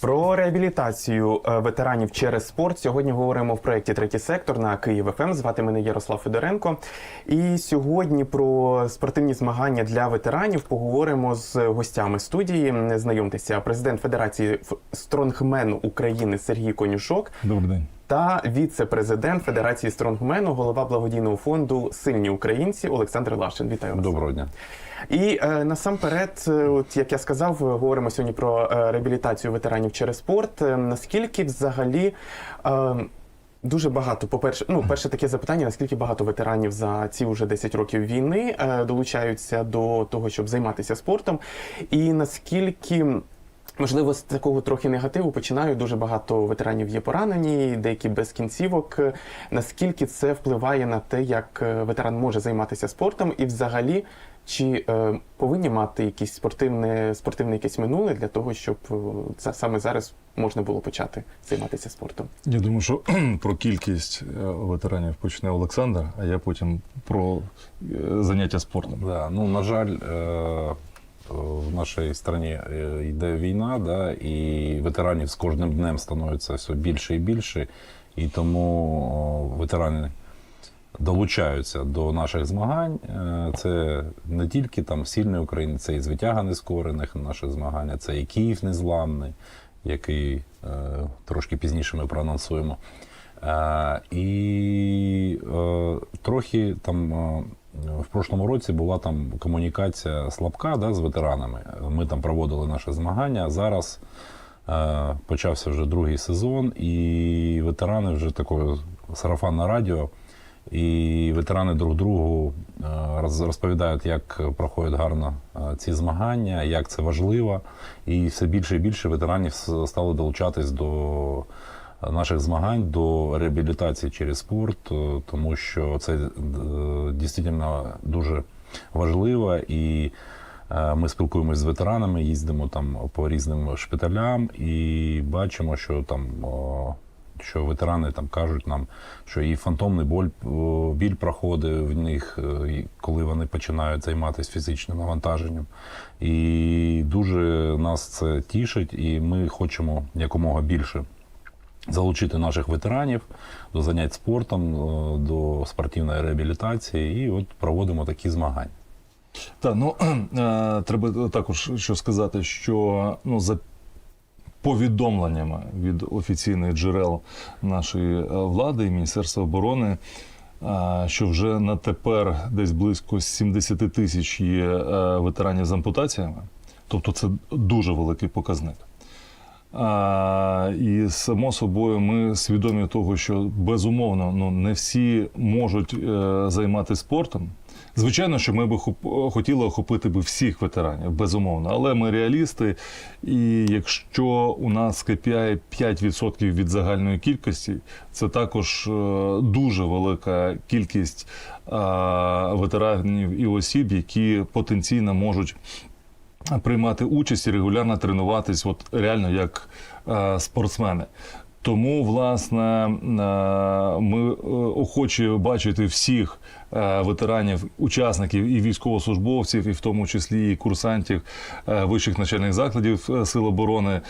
Про реабілітацію е, ветеранів через спорт сьогодні говоримо в проєкті Третій сектор на Київ ФМ. Звати мене Ярослав Федоренко. І сьогодні про спортивні змагання для ветеранів поговоримо з гостями студії. Знайомтеся, президент Федерації стронгмену України Сергій Конюшок Добрий день. та віце-президент Федерації стронгмену, голова благодійного фонду Сильні українці Олександр Лашин. Вітаю вас. Доброго дня. І е, насамперед, е, от як я сказав, е, говоримо сьогодні про е, реабілітацію ветеранів через спорт. Наскільки взагалі е, дуже багато, по-перше, ну, перше таке запитання: наскільки багато ветеранів за ці вже 10 років війни долучаються до того, щоб займатися спортом, і наскільки. Можливо, з такого трохи негативу починаю. Дуже багато ветеранів є поранені, деякі без кінцівок. Наскільки це впливає на те, як ветеран може займатися спортом, і взагалі, чи е, повинні мати якісь спортивне, спортивне якесь минуле для того, щоб е, це саме зараз можна було почати займатися спортом? Я думаю, що про кількість е, ветеранів почне Олександр, а я потім про е, заняття спортом. Да, ну, на жаль, е, в нашій країні е, йде війна, да, і ветеранів з кожним днем становиться все більше і більше. І тому ветерани долучаються до наших змагань. Е, Це не тільки там сильний України, це і звитяга нескорених наші змагання, це і Київ незламний, який е, трошки пізніше ми проанонсуємо. Е, і трохи там в прошлому році була там комунікація слабка да, з ветеранами. Ми там проводили наше змагання. Зараз почався вже другий сезон, і ветерани вже такое сарафанне радіо. І ветерани друг другу е, розповідають, як проходять гарно е, ці змагання, як це важливо. І все більше і більше ветеранів с- стали долучатись до наших змагань, до реабілітації через спорт, е, тому що це е, дійсно дуже важливо. І е, ми спілкуємося з ветеранами, їздимо там по різним шпиталям і бачимо, що там. Що ветерани там кажуть нам, що і фантомний боль, біль проходить в них, е, коли вони починають займатися фізичним навантаженням. І дуже нас це тішить, і ми хочемо якомога більше залучити наших ветеранів до занять спортом, е, до спортивної реабілітації, і от проводимо такі змагання. Так, ну е, треба також що сказати, що ну за повідомленнями від офіційних джерел нашої е, влади і Міністерства оборони. е, Що вже на тепер десь близько 70 тисяч є е, ветеранів з ампутаціями, тобто це дуже великий показник. І само собою ми свідомі того, що безумовно ну, не всі можуть займатися спортом. Звичайно, що ми би хотіли охопити би всіх ветеранів, безумовно, але ми реалісти. І якщо у нас KPI 5% від загальної кількості, це також е, дуже велика кількість ветеранів і осіб, які потенційно можуть приймати участь і регулярно тренуватись, от реально як е, спортсмени. Тому, власне, е, ми охоче охочі бачити всіх е, ветеранів, учасників і військовослужбовців, і в тому числі і курсантів е, вищих навчальних закладів е, Сил оборони е,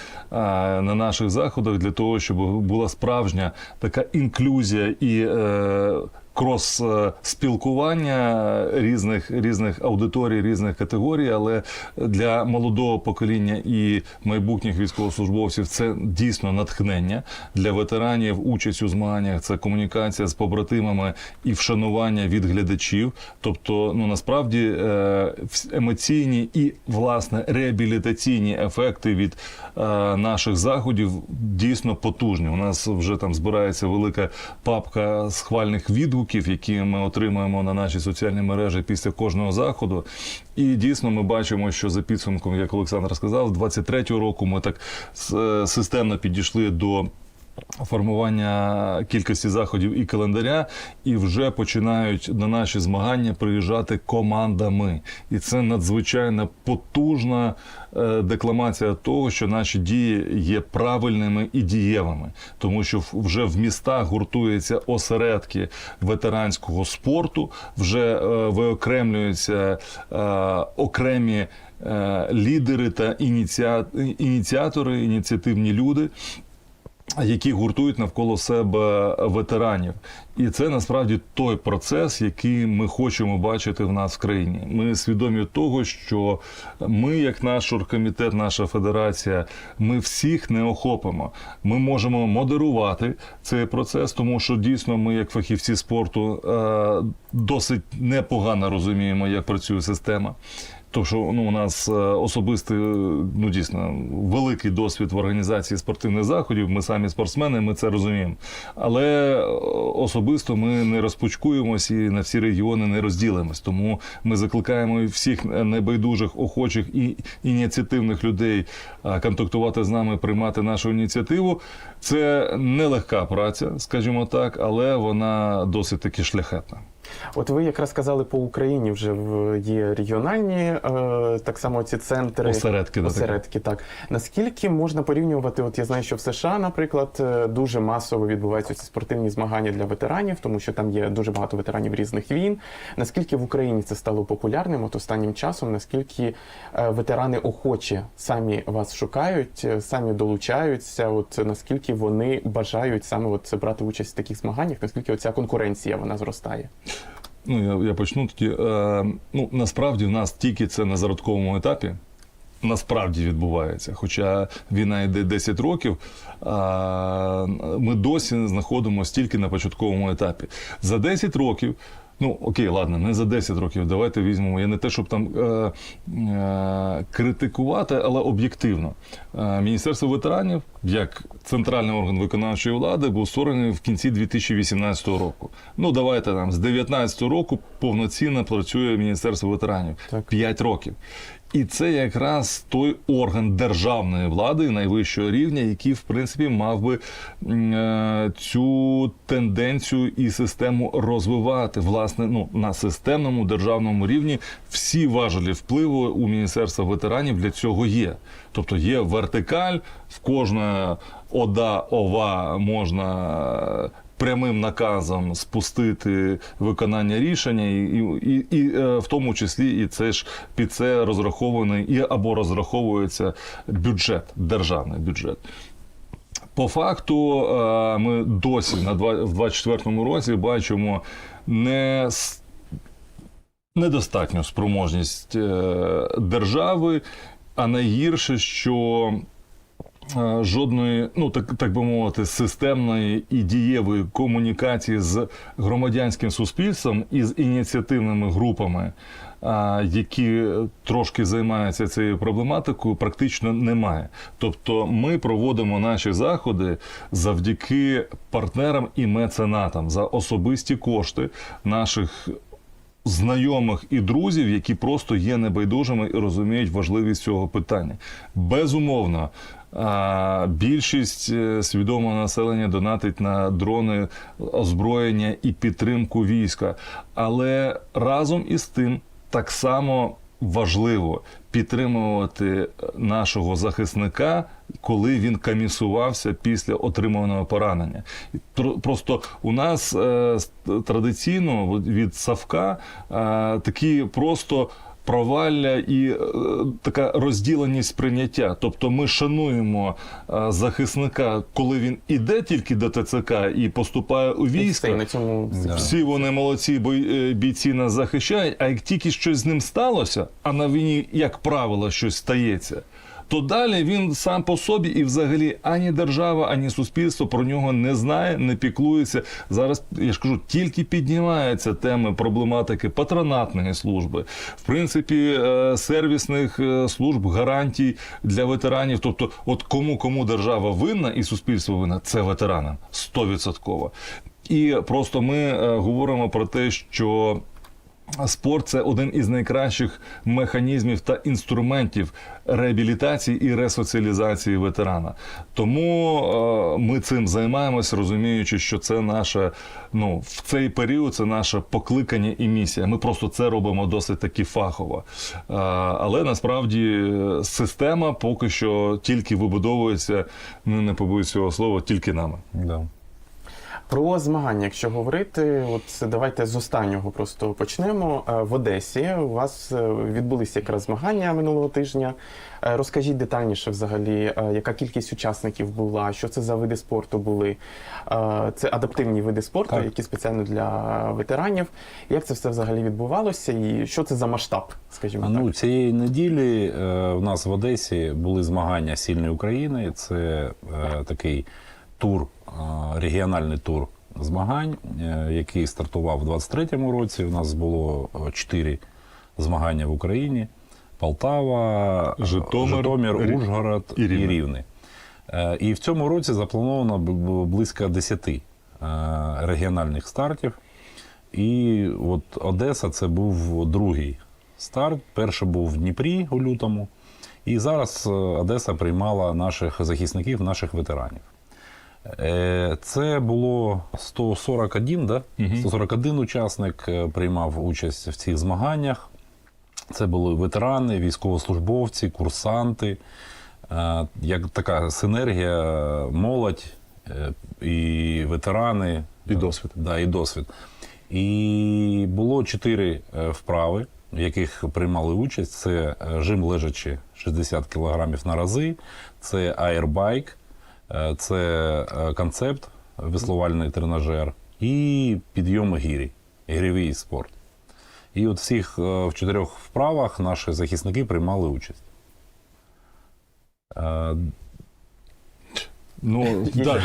на наших заходах для того, щоб була справжня така інклюзія і е, крос спілкування різних різних аудиторій, різних категорій, але для молодого покоління і майбутніх військовослужбовців це дійсно натхнення для ветеранів. Участь у змаганнях це комунікація з побратимами і вшанування від глядачів. Тобто, ну насправді е, емоційні і власне реабілітаційні ефекти від е, наших заходів дійсно потужні. У нас вже там збирається велика папка схвальних відгуків, які ми отримуємо на наші соціальні мережі після кожного заходу. І дійсно ми бачимо, що за підсумком, як Олександр сказав, з 23-го року ми так системно підійшли до формування кількості заходів і календаря, і вже починають на наші змагання приїжджати командами. І це надзвичайно потужна е, декламація того, що наші дії є правильними і дієвими, тому що вже в містах гуртуються осередки ветеранського спорту, вже е, виокремлюються е, окремі лідери та ініціа... ініціатори, ініціативні люди. Які гуртують навколо себе ветеранів, і це насправді той процес, який ми хочемо бачити в нас в країні. Ми свідомі того, що ми, як наш оргкомітет, наша федерація, ми всіх не охопимо. Ми можемо модерувати цей процес, тому що дійсно ми, як фахівці спорту, е, досить непогано розуміємо, як працює система. Тому що ну, у нас е, особистий, е, ну дійсно великий досвід в організації спортивних заходів. Ми самі спортсмени, ми це розуміємо. Але е, особисто ми не розпочкуємось і на всі регіони не розділимось. Тому ми закликаємо всіх небайдужих, охочих і ініціативних людей контактувати з нами, приймати нашу ініціативу. Це нелегка праця, скажімо так, але вона досить таки шляхетна. От ви якраз сказали по Україні вже є регіональні е, так само ці центри. Осередки. Осередки, так. Наскільки можна порівнювати? От я знаю, що в США, наприклад, е, дуже масово відбуваються ці спортивні змагання для ветеранів, тому що там є дуже багато ветеранів різних війн. Наскільки в Україні це стало популярним от останнім часом? Наскільки е, ветерани охоче самі вас шукають, самі долучаються? От наскільки вони бажають саме от брати участь в таких змаганнях? Наскільки оця конкуренція вона зростає? Ну, я, я почну тоді. Е, ну, насправді в нас тільки це на зародковому етапі. Насправді відбувається. Хоча війна йде 10 років, а ми досі знаходимося тільки на початковому етапі. За 10 років. Ну, окей, ладно, не за 10 років. Давайте візьмемо. Я не те, щоб там е, е, критикувати, але об'єктивно. Е, Міністерство ветеранів, як центральний орган виконавчої влади, був створений в кінці 2018 року. Ну, давайте там з 2019 року повноцінно працює Міністерство ветеранів. Так. 5 років. І це якраз той орган державної влади найвищого рівня, який, в принципі, мав би е, цю тенденцію і систему розвивати. Власне, ну на системному державному рівні всі важелі впливу у Міністерства ветеранів для цього є. Тобто є вертикаль, в кожна ОДА, ОВА можна прямим наказом спустити виконання рішення, і, і, і, е, в тому числі і це ж під це розрахований і або розраховується бюджет, державний бюджет. По факту, е, ми досі на в 24-му році бачимо не недостатню спроможність е, держави, а найгірше, що жодної, ну так, так би мовити, системної і дієвої комунікації з громадянським суспільством і з ініціативними групами, які трошки займаються цією проблематикою, практично немає. Тобто ми проводимо наші заходи завдяки партнерам і меценатам за особисті кошти наших знайомих і друзів, які просто є небайдужими і розуміють важливість цього питання. Безумовно. Більшість е, свідомого населення донатить на дрони, озброєння і підтримку війська. Але разом із тим так само важливо підтримувати нашого захисника, коли він камісувався після отриманого поранення. Просто у нас е, традиційно від Савка е, такі просто. Провалля і е, така розділеність прийняття. Тобто ми шануємо е, захисника, коли він іде тільки до ТЦК і поступає у військо. і на цьому Всі вони молодці, е, бійці нас захищають. А як тільки щось з ним сталося, а на війні, як правило, щось стається, то далі він сам по собі і взагалі ані держава, ані суспільство про нього не знає, не піклується. Зараз я ж кажу, тільки піднімаються теми проблематики патронатної служби, в принципі, е, сервісних е, служб, гарантій для ветеранів. Тобто, от кому кому держава винна і суспільство винна, це ветеранам стовідсотково. І просто ми е, говоримо про те, що спорт це один із найкращих механізмів та інструментів реабілітації і ресоціалізації ветерана. Тому е, ми цим займаємось, розуміючи, що це наше ну в цей період це наше покликання і місія. Ми просто це робимо досить таки фахово. Е, але насправді е, система поки що тільки вибудовується. Ну не побоюсь цього слова, тільки нами. Да. Про змагання, якщо говорити, от давайте з останнього просто почнемо. Е, В Одесі у вас е, відбулися якраз змагання минулого тижня. Е, Розкажіть детальніше взагалі, яка кількість учасників була, що це за види спорту були. Це адаптивні види спорту, Так. які спеціально для ветеранів. Як це все взагалі відбувалося, і що це за масштаб, скажімо Ну, так? цієї неділі в нас в Одесі були змагання Сильної України. Це такий тур, регіональний тур змагань, е, який стартував у 23-му році. У нас було е, чотири змагання в Україні: Полтава, е, Житомир, Житомир Ужгород і і Рівне. Рівне. Е, І в цьому році заплановано близько 10 е, регіональних стартів. І от Одеса це був другий старт. Перший був в Дніпрі у лютому. І зараз Одеса приймала наших захисників, наших ветеранів. Е, Це було 141, да? 141 учасник е, приймав участь в цих змаганнях. Це були ветерани, військовослужбовці, курсанти. Е, Як така синергія, молодь і ветерани. І досвід. Да, і досвід. І було чотири вправи, в яких приймали участь. Це жим лежачи 60 кг на рази, це аербайк, це е, концепт, веслувальний тренажер і підйом гірі, гірєвий спорт. І от всіх е, в чотирьох вправах наші захисники приймали участь. Е, Ну, да?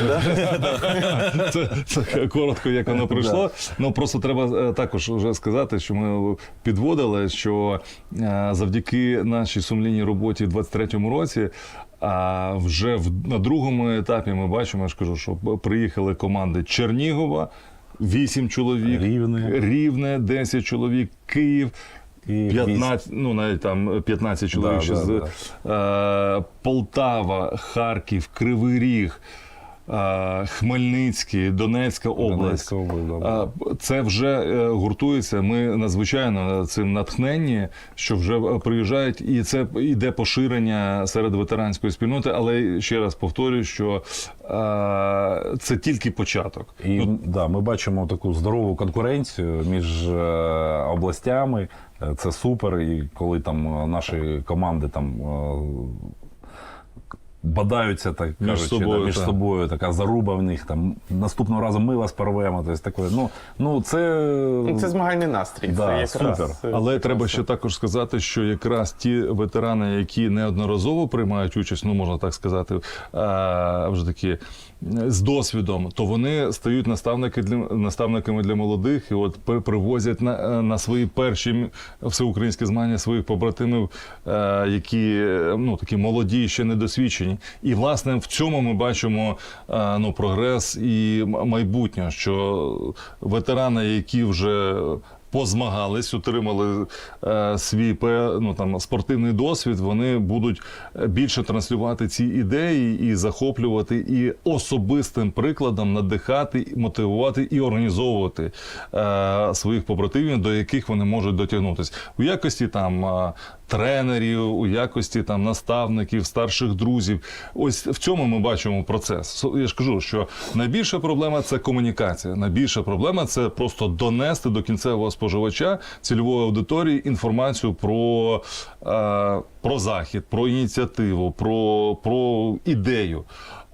це, це коротко, як воно пройшло. Ну просто треба е, також вже сказати, що ми підводили, що е, завдяки нашій сумлінній роботі в 23-му році. А вже в, на другому етапі ми бачимо, я ж кажу, що приїхали команди Чернігова, 8 чоловік, Рівне. Рівне 10 чоловік, Київ. І 15, ну навіть там 15 чоловік Да, ще да, з е, Полтава, Харків, Кривий Ріг, е, Хмельницький, Донецька область. Донецька область, да. Це вже е, гуртується. Ми надзвичайно цим натхненні, що вже е, приїжджають, і це йде поширення серед ветеранської спільноти. Але ще раз повторюю, що це тільки початок. І да, ми бачимо таку здорову конкуренцію між е, областями. Це супер. І коли там наші команди там. Е, Бадаються, так Між кажучи, собою, да, між так. собою, така заруба в них там наступного разу ми вас порвемо. Тобто, таке, ну, ну, це, Ну, Це змагальний настрій. Да, це якраз, супер. е, Але прекрасно. треба ще також сказати, що якраз ті ветерани, які неодноразово приймають участь, ну можна так сказати, а, вже такі е, з досвідом, то вони стають наставники для наставниками для молодих і от при- привозять на, е, на свої перші всеукраїнські змагання своїх побратимів, е, які е, ну такі молоді, ще недосвідчені. І власне в цьому ми бачимо е, ну прогрес і майбутнє, що ветерани, які вже позмагались, отримали е, свій ну, там, спортивний досвід, вони будуть е, більше транслювати ці ідеї і захоплювати, і особистим прикладом надихати, мотивувати і організовувати е, своїх побратимів, до яких вони можуть дотягнутися. У якості там е, тренерів, у якості там наставників, старших друзів. Ось в цьому ми бачимо процес. Я ж кажу, що найбільша проблема це комунікація. Найбільша проблема це просто донести до кінцевого споживача цільової аудиторії інформацію про, е, про захід, про ініціативу, про, про ідею.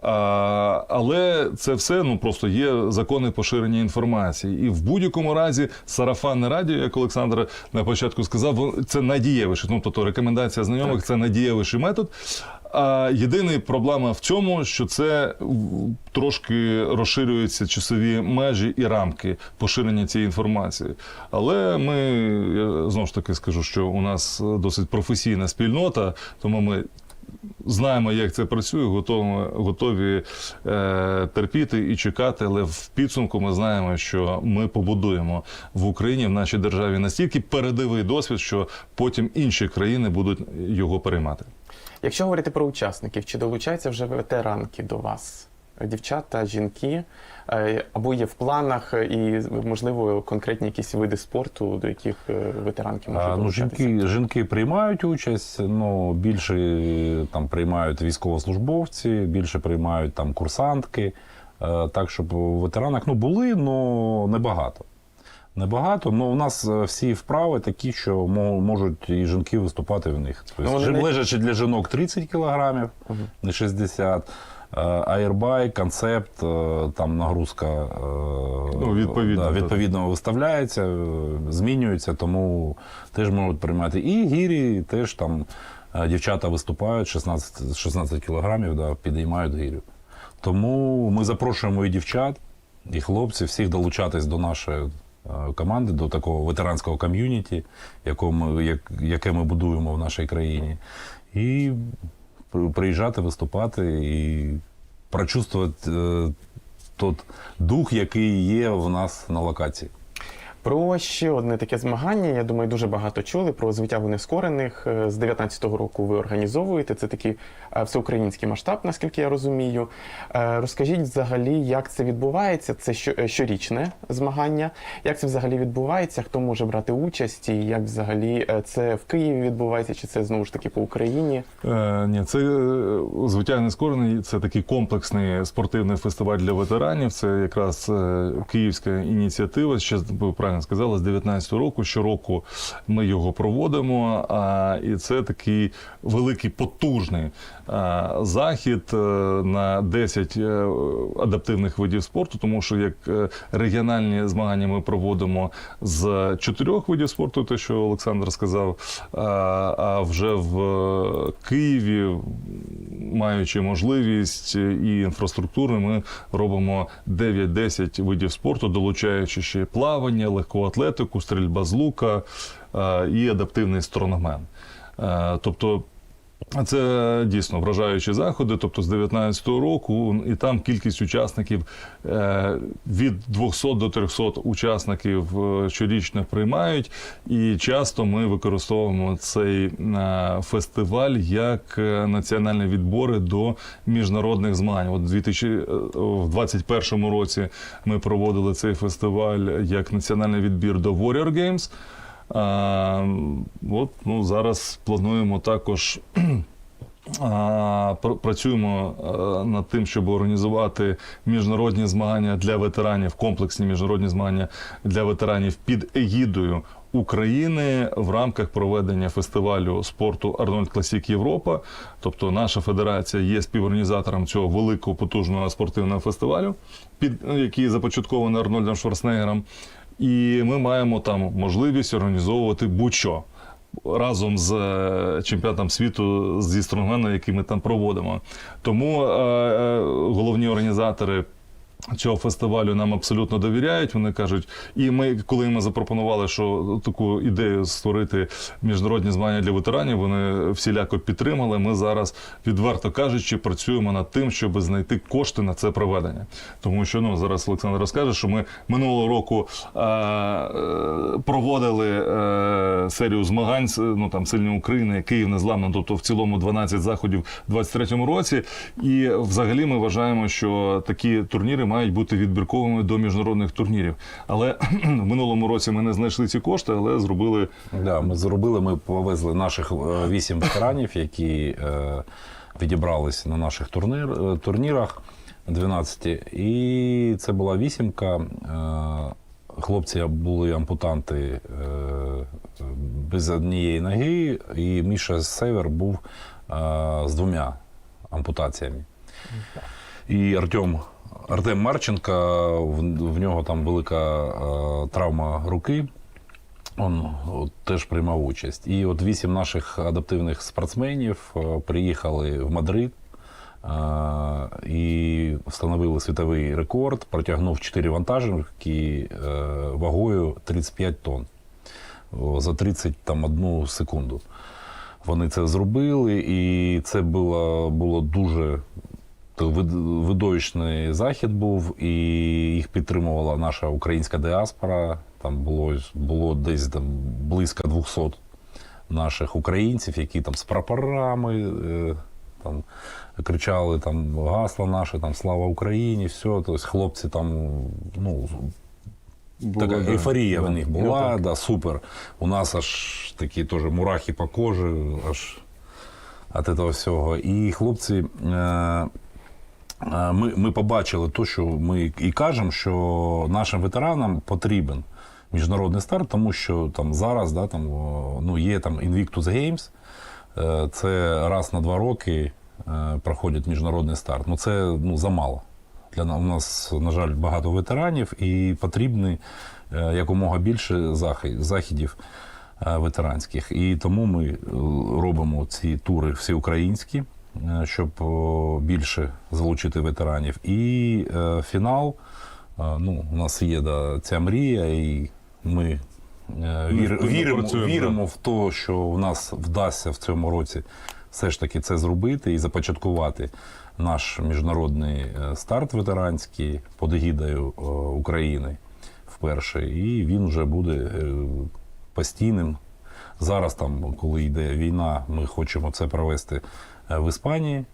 А, але це все ну просто є закони поширення інформації. І в будь-якому разі сарафанне радіо, як Олександр на початку сказав, це найдієвіший. Ну тобто рекомендація знайомих це найдієвіший метод. А єдина проблема в цьому, що це трошки розширюються часові межі і рамки поширення цієї інформації. Але ми я знову ж таки скажу, що у нас досить професійна спільнота, тому ми знаємо, як це працює, готові, готові е, терпіти і чекати. Але в підсумку ми знаємо, що ми побудуємо в Україні, в нашій державі настільки передовий досвід, що потім інші країни будуть його переймати. Якщо говорити про учасників, чи долучаються вже ветеранки до вас? Дівчата, жінки, Е, або є в планах е, і, можливо, конкретні якісь види спорту, до яких е, ветеранки можуть ну, жінки, жінки приймають участь, ну, більше там приймають військовослужбовці, більше приймають там курсантки. так, щоб ветеранах ну, були, але небагато. Небагато, але у нас е, всі вправи такі, що можуть і жінки виступати в них. Тобто, Ну, не- лежачи для жінок 30 кілограмів, не 60. Е, Аербайк, концепт, е, там нагрузка Ну, відповідно, да, відповідно виставляється, змінюється, тому теж можуть приймати. І гірі теж там дівчата виступають 16, 16 кілограмів, да, підіймають гірю. Тому ми запрошуємо і дівчат, і хлопців, всіх долучатись до нашої команди, до такого ветеранського ком'юніті, яке ми будуємо в нашій країні. І приїжджати, виступати і прочувствувати е, тот дух, який є в нас на локації. Про ще одне таке змагання. Я думаю, дуже багато чули про звиття нескорених. З 19-го року ви організовуєте. Це такий е, всеукраїнський масштаб, наскільки я розумію. Е, Розкажіть взагалі, як це відбувається? Це що- е, щорічне змагання. Як це взагалі відбувається? Хто може брати участь? І як взагалі е, це в Києві відбувається? Чи це знову ж таки по Україні? Е, ні, це е, звичайно нескорений. Це такий комплексний спортивний фестиваль для ветеранів. Це якраз е, київська ініціатива. Ще ви правильно сказали, з 19-го року. Щороку ми його проводимо. А, і це такий великий потужний а, захід е, на 10 е, адаптивних видів спорту, тому що як е, регіональні змагання ми проводимо з чотирьох видів спорту, те, що Олександр сказав. А, а вже в Києві, маючи можливість і інфраструктуру, ми робимо 9-10 видів спорту, долучаючи ще плавання, легку атлетику, стрільба з лука і адаптивний стронгмен. Е, Тобто це дійсно вражаючі заходи. Тобто з 19-го року, і там кількість учасників е, від 200 до 300 учасників е, щорічно приймають. І часто ми використовуємо цей е, фестиваль як національні відбори до міжнародних змагань. От 2000, е, в 21 році ми проводили цей фестиваль як національний відбір до Warrior Games. А, от, ну, зараз плануємо також. Працюємо а, над тим, щоб організувати міжнародні змагання для ветеранів, комплексні міжнародні змагання для ветеранів під егідою України в рамках проведення фестивалю спорту Арнольд Класік Європа. Тобто наша федерація є співорганізатором цього великого потужного спортивного фестивалю, під який започаткований Арнольдом Шварценеггером. І ми маємо там можливість організовувати будь-що разом з е, чемпіонатом світу зі стронгмена, який ми там проводимо. Тому е, е, головні організатори. Цього фестивалю нам абсолютно довіряють. Вони кажуть, і ми, коли ми запропонували, що таку ідею створити міжнародні змагання для ветеранів, вони всіляко підтримали. Ми зараз, відверто кажучи, працюємо над тим, щоб знайти кошти на це проведення. Тому що ну зараз Олександр розкаже, що ми минулого року е, проводили е, серію змагань ну там сильні України, Київ незламно, тобто в цілому 12 заходів у 23-му році. І взагалі ми вважаємо, що такі турніри мають бути відбірковими до міжнародних турнірів. Але в минулому році ми не знайшли ці кошти, але зробили Да, ми зробили, ми повезли наших е, вісім ветеранів, які е, відібрались на наших турнір, е, турнірах 12. І це була вісімка. Хлопці були ампутанти без однієї ноги, і Міша Север був з двома ампутаціями. І Артем, Артем Марченка, в, в нього там велика е, травма руки. Он от, теж приймав участь. І от вісім наших адаптивних спортсменів е, приїхали в Мадрид е, і встановили світовий рекорд, протягнув 4 вантажівки е, вагою 35 тонн за 31 секунду. Вони це зробили, і це було, було дуже видовищний захід був, і їх підтримувала наша українська діаспора. Там було, було десь там близько 200 наших українців, які там з прапорами е, там, кричали там гасла наше, там слава Україні, все. Тобто хлопці там, ну, така да. ейфорія Да. в них Ну, була, да, супер. У нас аж такі теж мурахи по кожі, аж від цього всього. І хлопці е, ми, ми побачили те, що ми і кажемо, що нашим ветеранам потрібен міжнародний старт, тому що там зараз да, там, ну, є там Invictus Games, е, це раз на два роки е, проходить міжнародний старт. Ну це ну, замало. Для нас, у нас, на жаль, багато ветеранів і потрібні е, якомога більше західів е, ветеранських. І тому ми е, робимо ці тури всеукраїнські, е, щоб більше залучити ветеранів. І е, фінал, е, ну, у нас є да, ця мрія, і ми е, вір, віримо, віримо в те, що в нас вдасться в цьому році все ж таки це зробити і започаткувати наш міжнародний е, старт ветеранський під егідою е, України вперше. І він вже буде е, постійним. Зараз, там, коли йде війна, ми хочемо це провести е, в Іспанії.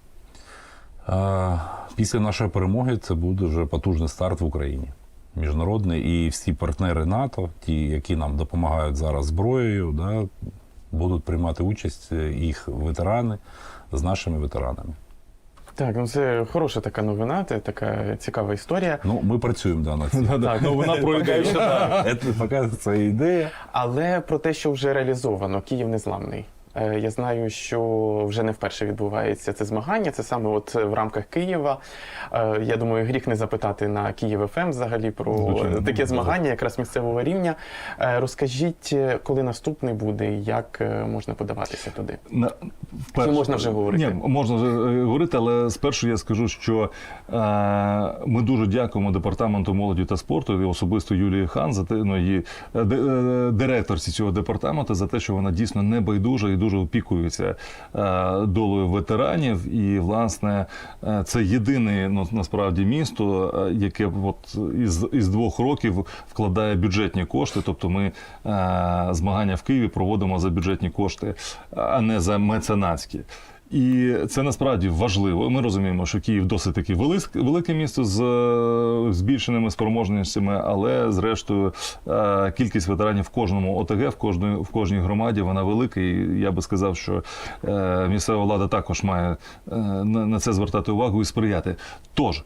Після нашої перемоги це буде вже потужний старт в Україні. Міжнародний і всі партнери НАТО, ті, які нам допомагають зараз зброєю, да, будуть приймати участь е, їх ветерани з нашими ветеранами. Так, ну це хороша така новина, це така цікава історія. Ну, ми працюємо да, над цим. Так, вона про. Це поки це ідея. Але про те, що вже реалізовано, Київ незламний. Е, Я знаю, що вже не вперше відбувається це змагання. Це саме от в рамках Києва. Е, Я думаю, гріх не запитати на Київ ФМ взагалі про Звичайно. таке змагання, якраз місцевого рівня. Е, Розкажіть, коли наступний буде, як можна подаватися туди? На, Чи можна вже говорити? Ні, можна вже говорити, але спершу я скажу, що ми дуже дякуємо департаменту молоді та спорту і особисто Юлії Хан за те, ну, її директорці цього департаменту за те, що вона дійсно не байдужа і дуже опікується опікуються долею ветеранів. І власне е, це єдине ну, насправді місто, е, яке от із, із двох років вкладає бюджетні кошти. Тобто ми е, змагання в Києві проводимо за бюджетні кошти, а не за меценатські. І це насправді важливо. Ми розуміємо, що Київ досить таки велике місто з е, збільшеними спроможностями, але зрештою е, кількість ветеранів в кожному ОТГ, в кожної в кожній громаді вона велика. І я би сказав, що е, місцева влада також має на це звертати увагу і сприяти. Тож,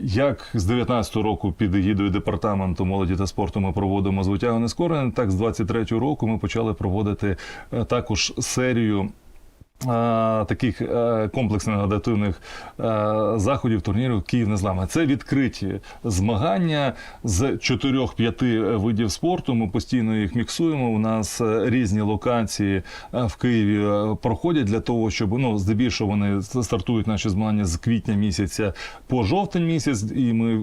як з 19-го року під егідою департаменту молоді та спорту ми проводимо звитягу нескорене, так з 23-го року ми почали проводити також серію. Е, Таких е, комплексних адаптивних е, заходів турнірів Київ незламний. Це відкриті змагання з 4-5 видів спорту. Ми постійно їх міксуємо. У нас різні локації в Києві проходять для того, щоб ну здебільшого вони стартують наші змагання з квітня місяця по жовтень місяць, і ми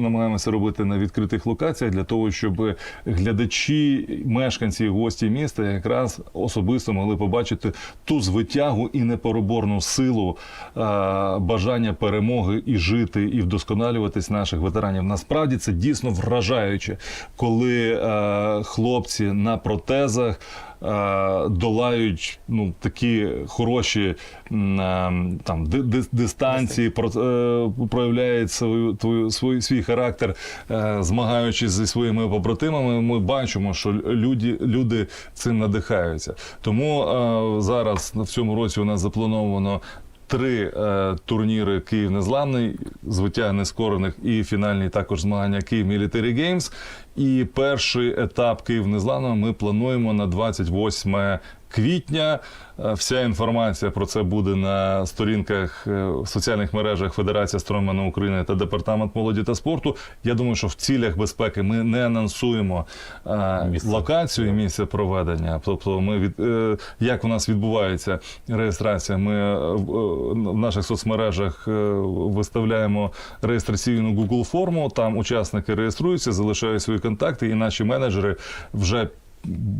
намагаємося робити на відкритих локаціях для того, щоб глядачі, мешканці, гості міста якраз особисто могли побачити ту звитягу і непереборну силу е, бажання перемоги і жити, і вдосконалюватись наших ветеранів. Насправді це дійсно вражаюче, коли е, хлопці на протезах. Е, Долають ну такі хороші е, там ди- ди- дистанції, е, проявляють свою твою свій, свій характер, е, змагаючись зі своїми побратимами. Ми бачимо, що люди, люди цим надихаються. Тому зараз в цьому році у нас заплановано. Три е, турніри Київ Незламний, звиття нескорених і фінальні також змагання Київ Military Games. І перший етап Київ Незламного ми плануємо на 28 квітня. Е, Вся інформація про це буде на сторінках е, в соціальних мережах Федерація Стронгмена України та Департамент молоді та спорту. Я думаю, що в цілях безпеки ми не анонсуємо е, Місце. локацію і місце проведення. Тобто, ми від як у нас відбувається реєстрація, ми в наших соцмережах виставляємо реєстраційну Google форму. Там учасники реєструються, залишають свої контакти, і наші менеджери вже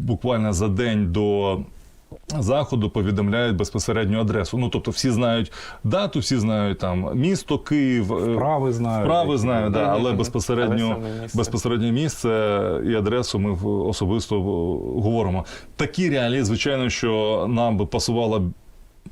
буквально за день до. Заходу повідомляють безпосередню адресу. Ну тобто, всі знають дату, всі знають там місто, Київ, е, Вправи знають. Вправи знаю, да, але безпосередньо, Але місце. безпосередньо місце і адресу ми в- особисто говоримо. Такі реалії, звичайно, що нам би пасувало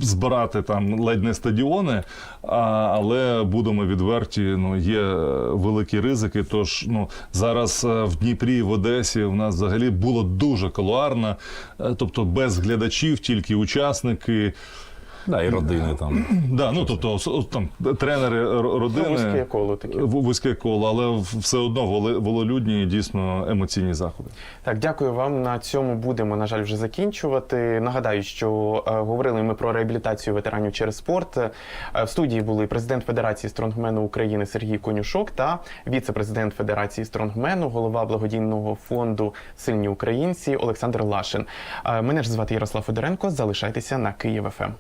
збирати там ледь не стадіони, а, але будемо відверті, ну є е, великі ризики. Тож ну зараз е, в Дніпрі, в Одесі у нас взагалі було дуже колуарно, е, тобто без глядачів, тільки учасники. Да, і родини там. Да, ну тобто там тренери р- Ну, родини. вузьке коло таке. Вузьке коло, але все одно воли- вололюдні і дійсно емоційні заходи. Так, дякую вам. На цьому будемо, на жаль, вже закінчувати. Нагадаю, що е, говорили ми про реабілітацію ветеранів через спорт. Е, в студії були президент Федерації стронгмену України Сергій Конюшок та віце-президент Федерації стронгмену, голова благодійного фонду Сильні українці Олександр Лашин. Е, мене ж звати Ярослав Федоренко. Залишайтеся на Київ ФМ.